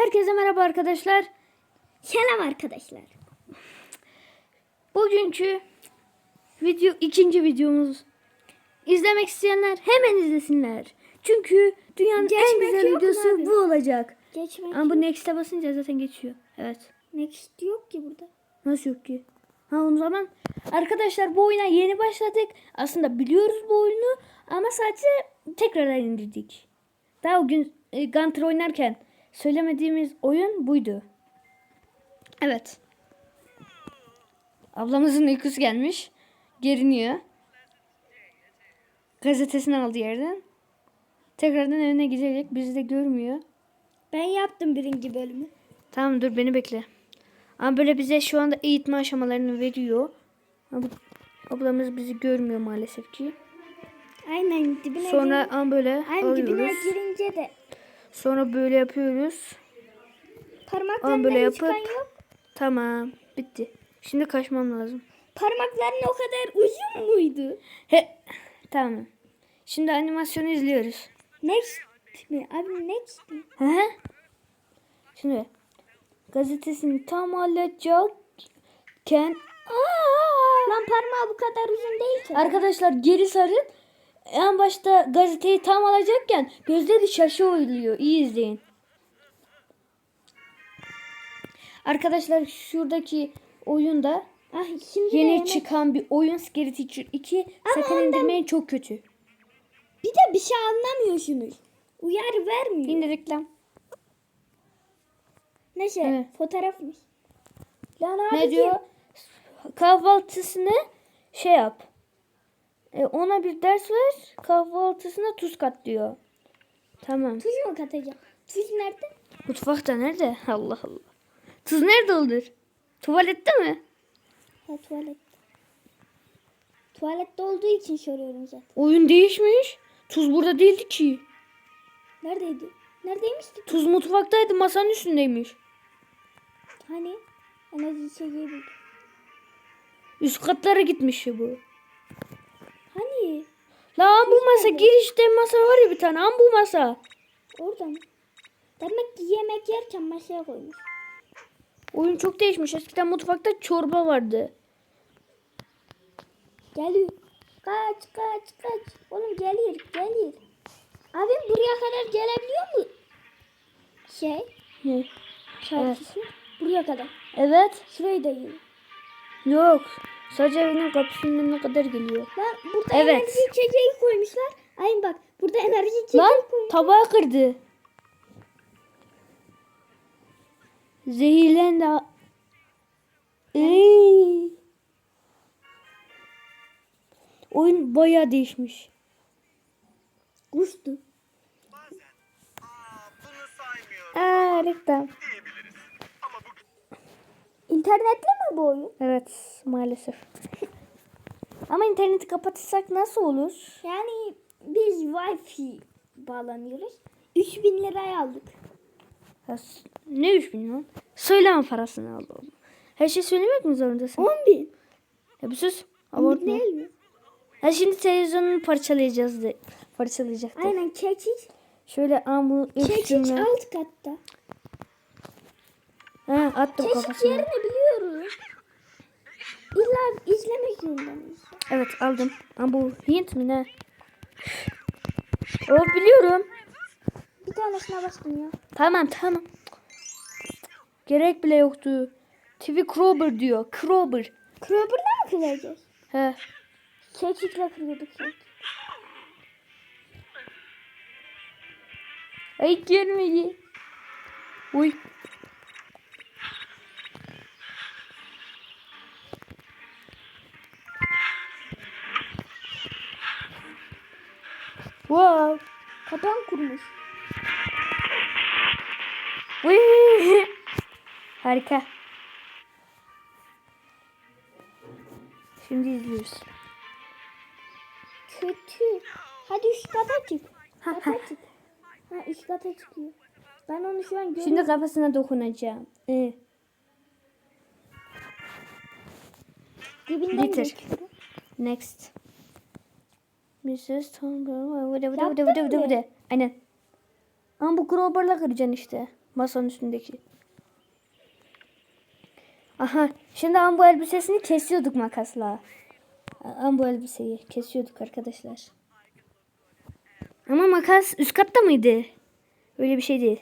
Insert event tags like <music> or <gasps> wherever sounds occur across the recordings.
Herkese merhaba arkadaşlar. Selam arkadaşlar. Bugünkü video ikinci videomuz. İzlemek isteyenler hemen izlesinler. Çünkü dünyanın en Geçmek güzel yok mu videosu abi? bu olacak. Geçmek Ama bu next'e basınca zaten geçiyor. Evet. Next yok ki burada. Nasıl yok ki? Ha o zaman arkadaşlar bu oyuna yeni başladık. Aslında biliyoruz bu oyunu ama sadece tekrardan indirdik. Daha o gün e, Gunter oynarken söylemediğimiz oyun buydu. Evet. Ablamızın uykusu gelmiş. Geriniyor. Gazetesini aldı yerden. Tekrardan evine gidecek. Bizi de görmüyor. Ben yaptım birinci bölümü. Tamam dur beni bekle. Ama böyle bize şu anda eğitme aşamalarını veriyor. Ablamız bizi görmüyor maalesef ki. Aynen dibine Sonra gir- ama böyle Aynen dibine alıyoruz. girince de Sonra böyle yapıyoruz. parmaklarından böyle yapıp- yok. Tamam bitti. Şimdi kaçmam lazım. Parmakların o kadar uzun muydu? He tamam. Şimdi animasyonu izliyoruz. Next mi? Abi next mi? Hı hı. Şimdi gazetesini tam halledecekken Aa! Lan parmağı bu kadar uzun değil ki. Arkadaşlar geri sarın. En başta gazeteyi tam alacakken gözleri şaşı oynuyor. İyi izleyin. Arkadaşlar şuradaki oyunda ah, yeni yemek- çıkan bir oyun Scary Teacher 2 sakın ondan- indirmeyin çok kötü. Bir de bir şey anlamıyorsunuz. Uyarı vermiyor. Yine reklam. Neyse Evet. fotoğrafmış. Lan Ne diyor? Kahvaltısını şey yap. E, ona bir ders ver. Kahvaltısına tuz kat diyor. Tamam. Tuz mu katacağım? Tuz nerede? Mutfakta nerede? <laughs> Allah Allah. Tuz nerede olur? Tuvalette mi? Ha tuvalet. Tuvalette olduğu için soruyorum zaten. Oyun değişmiş. Tuz burada değildi ki. Neredeydi? Neredeymişti? Tuz mutfaktaydı. Masanın üstündeymiş. Hani? Enerji içeceği buldum. Üst katlara gitmiş bu. Lan bu masa girişte masa var ya bir tane. Am bu masa. Orada mı? Demek ki yemek yerken masaya koymuş. Oyun çok değişmiş. Eskiden mutfakta çorba vardı. Geliyor. Kaç kaç kaç. Oğlum geliyor geliyor. Abim buraya kadar gelebiliyor mu? Şey. Ne? Şarkısı. Buraya kadar. Evet. Şurayı da yiyor. Yok. Sadece evinin kapısının önüne kadar geliyor. Lan burada Evet. enerji içeceği koymuşlar. Ayın bak burada enerji içeceği Lan koymuşlar. tabağı kırdı. Zehirlendi. Ey. Oyun bayağı değişmiş. Kuştu. Aa reklam. Ama bu İnternetli mi bu oyun? Evet maalesef. Ama interneti kapatırsak nasıl olur? Yani biz Wi-Fi bağlanıyoruz. 3000 liraya aldık. Ya Ne 3000 lan? Söyleme parasını al oğlum. Her şey söylemek mi zorundasın? 10 bin. Ya bir sus. 10 bin Abartma. değil mi? Ha şimdi televizyonunu parçalayacağız de. Parçalayacaktık. Aynen kekiç. Şöyle amı Kekiç üstüne. alt katta. Ha attım Kekiç kafasına. yerini biliyoruz. İlla izlemek zorundayız. Evet aldım. Ama bu Hint mi ne? Oh biliyorum. Bir tanesine bastım ya. Tamam tamam. Gerek bile yoktu. TV Krober diyor. Krober. Krober'la mı kıracağız? He. Kekiçle kırıyorduk sanki. Ay gelmeyi. Uy. Wow. Kapan kurmuş. Harika. Şimdi izliyoruz. Kötü. Hadi üst kata çık. Kata çık. Ha üst kata çıkıyor. Ben onu şu an görüyorum. Şimdi kafasına dokunacağım. Ee, dibinden bitir. geçiyorum. next. Mrs. Tom. Yaptın mı? Aynen. Ama bu crowbar'la kıracaksın işte. Masanın üstündeki. Aha şimdi ambu elbisesini kesiyorduk makasla. Ambu elbiseyi kesiyorduk arkadaşlar. Ama makas üst katta mıydı? Öyle bir şey değil.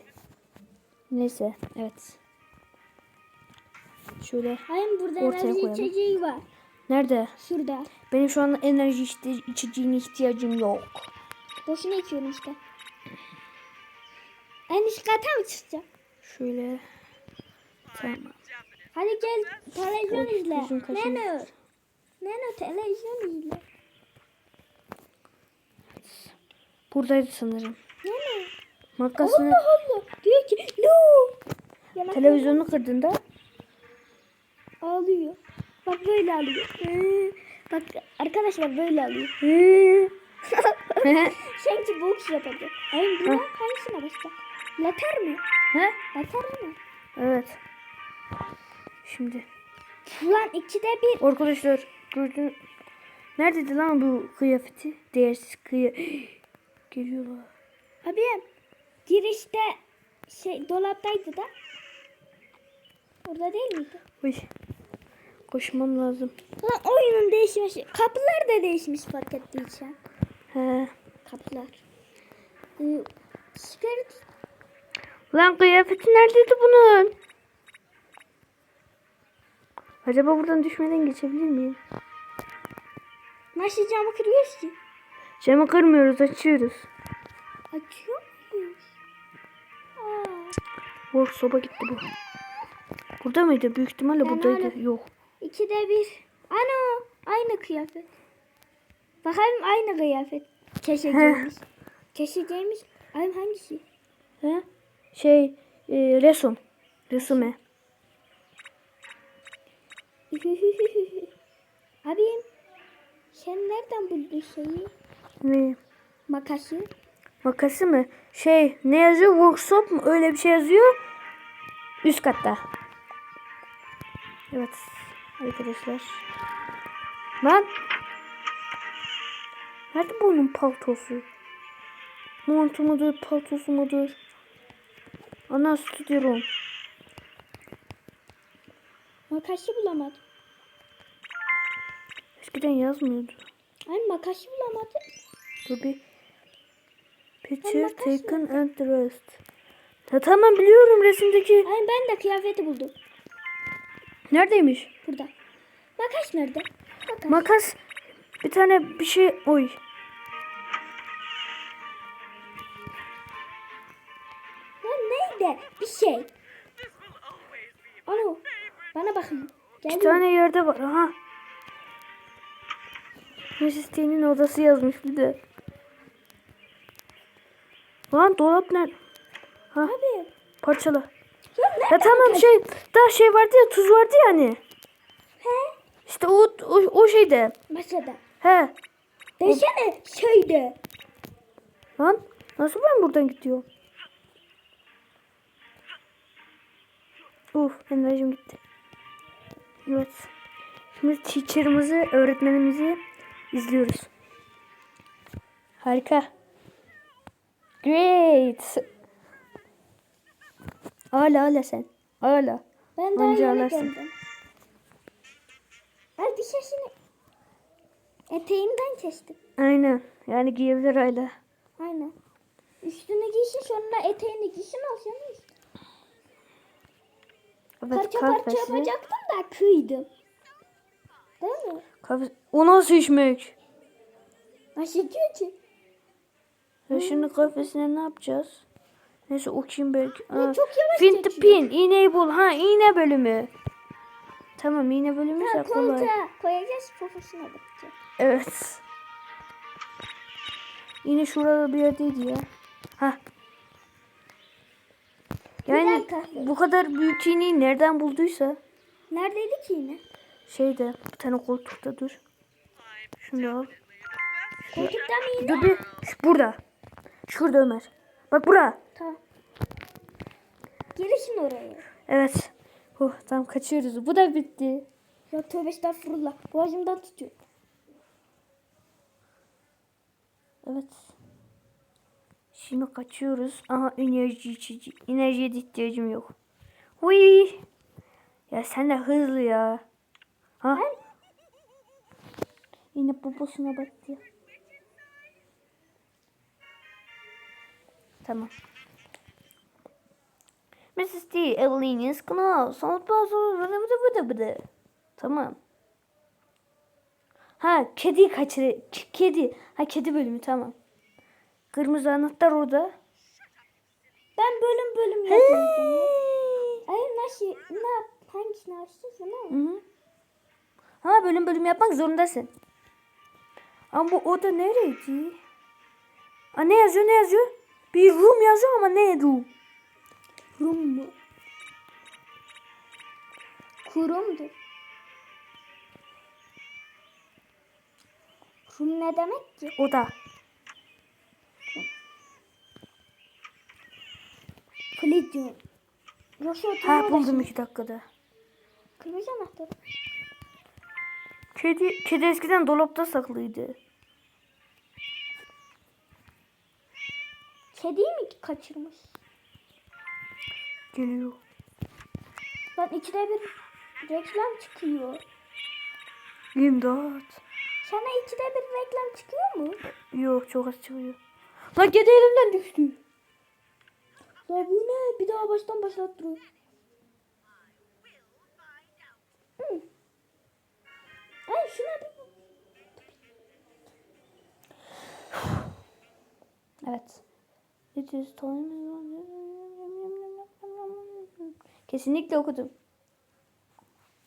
Neyse evet. Şöyle Hayır burada Ortaya enerji koyalım. içeceği var. Nerede? Şurada. Benim şu an enerji işte- içeceğine ihtiyacım yok. Boşuna içiyorum işte. En üst kata mı çıkacağım? Şöyle. Tamam. Hadi gel televizyon Oy, izle. Neno. Neno televizyon izle. Buradaydı sanırım. Neno. Makasını Allah Allah. Diyor ki no. Televizyonu kırdığında. Bak böyle ağlıyor. Hı. Bak arkadaşlar böyle ağlıyor. Hı. <laughs> Sanki boks yapacak. Hayır buna hangisine başla? Later mi? He? Later mi? Evet. Şimdi Ulan ikide bir. arkadaşlar gördün Neredeydi lan bu kıyafeti? Değersiz kıya <gasps> Geliyorlar. Abi girişte şey dolaptaydı da. Orada değil miydi? Uy. Koşmam lazım. Ulan oyunun değişmiş. Kapılar da değişmiş fark ettiysen. He. Kapılar. Ee, skirt. Lan kıyafeti neredeydi bunun? Acaba buradan düşmeden geçebilir miyim? Nasıl camı kırıyoruz ki? Camı kırmıyoruz açıyoruz. Açıyor muyuz? Aa, Workshop'a gitti bu. Burada mıydı? Büyük ihtimalle Ben buradaydı. hala- Yok. İkide bir. Ano aynı kıyafet. Bakayım aynı kıyafet. Keşeceğimiz. Keşeceğimiz. Ayım hangisi? He? Şey, e, resim. Resume. <laughs> Abim sen nereden buldun şeyi? Ne? Makası. Makası mı? Şey, ne yazıyor? Workshop mu? Öyle bir şey yazıyor. Üst katta. Evet. Arkadaşlar. Lan. Nerede bu onun paltosu? Montu mudur, paltosu mudur? Ana stüdyo. Makası bulamadım. Eskiden yazmıyordu. Ay makası bulamadım. Dur bir. Picture taken and dressed. Ya tamam biliyorum resimdeki. Ay ben de kıyafeti buldum. Neredeymiş? Burada. Makas nerede? Makas. Makas. Bir tane bir şey. Oy. Lan neydi? Bir şey. Alo. Bana bakın. Bir Gel. tane yerde var. Aha. Majeste'nin odası yazmış bir de. Lan dolap nerede? Ha Abi. parçala. Ya tamam şey daha şey vardı ya tuz vardı ya hani. He? İşte o o, o şeyde. Masada. He. Desene şeyde. Lan nasıl ben buradan gidiyorum? Uf enerjim gitti. Evet. Şimdi teacher'ımızı, öğretmenimizi izliyoruz. Harika. Great. Ağla ağla sen. Ağla. Ben daha Anca yeni ağlarsın. geldim. Ay bir sesini eteğimden kestim. Aynen. Yani giyebilir hala. Aynen. Üstünü giysin sonra eteğini giysin olsun işte. Evet Parça parça yapacaktım da kıydım. Değil mi? Kafes. O nasıl işmek? Nasıl diyor ki? Ya şimdi kafesine ne yapacağız? Neyse okuyayım belki. Aa, çok yavaş Fin to geçiyor. pin. iğneyi bul. Ha iğne bölümü. Tamam iğne bölümü ise kolay. koyacağız poposuna bakacağız. Evet. Yine şurada bir yerdeydi ya. Ha. Yani bu kadar büyük iğneyi nereden bulduysa Neredeydi ki yine? şeyde bir tane koltukta dur. Şunu al. Koltukta mı yine? Dur bir. Burada. Şurada Ömer. Bak bura. Tamam. Gelişin oraya. Evet. Oh, tamam kaçıyoruz. Bu da bitti. Ya tövbe estağfurullah. Boğazımdan tutuyor. Evet. Şimdi kaçıyoruz. Aha enerji içici. Enerjiye ihtiyacım yok. Huy. Ya sen de hızlı ya. Ha? Yine poposuna baktı. Tamam. Mrs. D. Evelyn's kanal. Son bazı Tamam. Ha kedi kaçır. Kedi. Ha kedi bölümü tamam. Kırmızı anahtar orada. Ben bölüm bölüm yapıyorum. Hayır nasıl? Ne yap? Hangisini açacağız? Ne? Hı hı. Ha bölüm bölüm yapmak zorundasın. Ama bu oda nereydi? Aa, ne yazıyor ne yazıyor? Bir room yazıyor ama ne room? Rum mu? Kurumdur. Rum ne demek ki? Oda. Palladium. Yoksa Ha buldum iki dakikada. Kırmızı anahtar. Kedi, kedi eskiden dolapta saklıydı. Kediyi mi kaçırmış? Geliyor. Lan ikide bir reklam çıkıyor. İmdat. Sana ikide bir reklam çıkıyor mu? Yok çok az çıkıyor. Lan kedi elimden düştü. Ya bu ne? Bir daha baştan başlattırıyor. Hı. Ay şuna bir... <sighs> Evet. It is time. Kesinlikle okudum.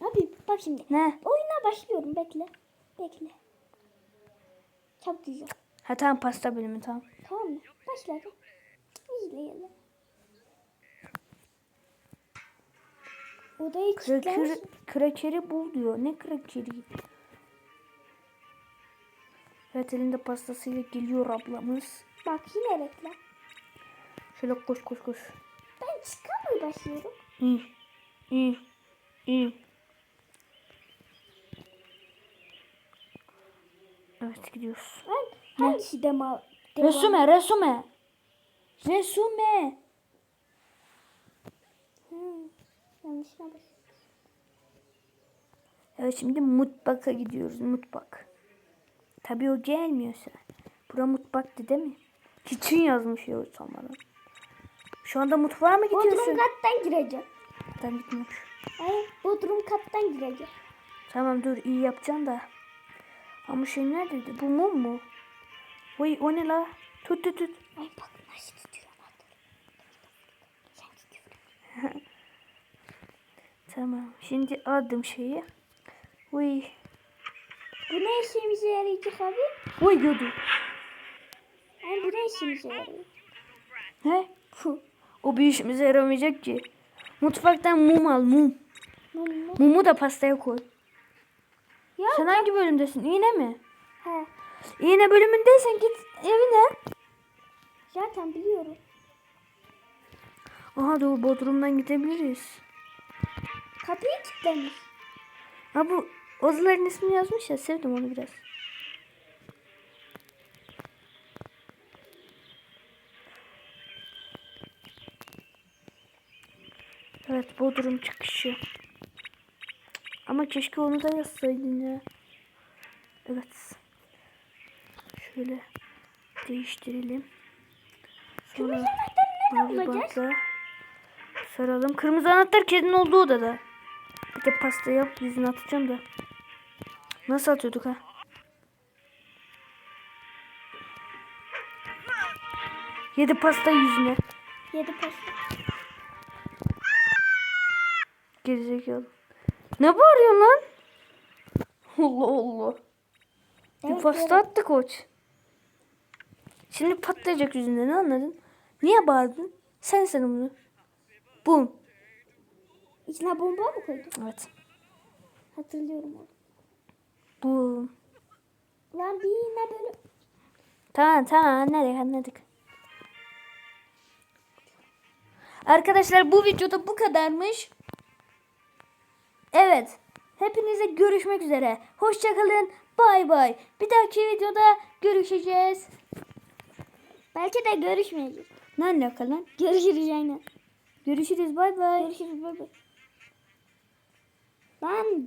Abi bak şimdi. Ne? Oyuna başlıyorum. Bekle. Bekle. Çok güzel. Ha tamam pasta bölümü tamam. Tamam mı? Başladı. İzleyelim. Odayı Kraker, krakeri bul diyor. Ne krakeri? Evet elinde pastasıyla geliyor ablamız. Bak yine reklam. Şöyle koş koş koş. Ben çıkamıyor başlıyorum. İyi. İyi. İyi. Evet gidiyoruz. Ben hangisi dema? Resume resume. Resume. Yanlışına. Evet şimdi mutfaka gidiyoruz mutfak. Tabii o gelmiyorsa. Bura mutfaktı değil mi? Kitchen yazmış ya utanmadan. Şu anda mutfağa mı Bodrum gidiyorsun? kattan gireceğim. Ben gitmiyorum. Hayır, Bodrum kattan gireceğim. Tamam dur iyi yapacaksın da. Ama şey neredeydi? Bu mum mu? Vay o ne la? Tut tut tut. Ay bak nasıl tutuyorum. <laughs> Tamam. Şimdi aldım şeyi. Vay. Bu ne işimize yarayacak abi? Vay diyordu. Ay bu ne işimize yarayacak? He? Fu. O bir işimize yaramayacak ki. Mutfaktan mum al mum. Mum mu? Mumu da pastaya koy. Ya Sen hangi bölümdesin? İğne mi? he, İğne bölümündeysen git evine. zaten biliyorum. Aha dur Bodrum'dan gidebiliriz. Kapıyı kilitlemiş. Ha bu odaların ismini yazmış ya sevdim onu biraz. Evet Bodrum çıkışı. Ama keşke onu da yazsaydın ya. Evet. Şöyle değiştirelim. Sonra mavi bantla saralım. Kırmızı anahtar kedinin olduğu odada. Bir de pasta yap yüzüne atacağım da. Nasıl atıyorduk ha? Yedi pasta yüzüne. Yedi pasta. Gerizekalı. Ne bağırıyorsun lan? Allah Allah. Bir pasta attı koç. Şimdi patlayacak yüzünde ne anladın? Niye bağırdın? Sen sen bunu. Bum. İçine bomba mı koydun? Evet. Hatırlıyorum onu. Bum. Lan bir yine böyle Tamam tamam anladık anladık. Arkadaşlar bu videoda bu kadarmış. Evet. Hepinize görüşmek üzere. Hoşçakalın. Bay bay. Bir dahaki videoda görüşeceğiz. Belki de görüşmeyeceğiz. Ne alaka lan? Görüşürüz aynen. Görüşürüz bay bay. Görüşürüz bay bay. Lan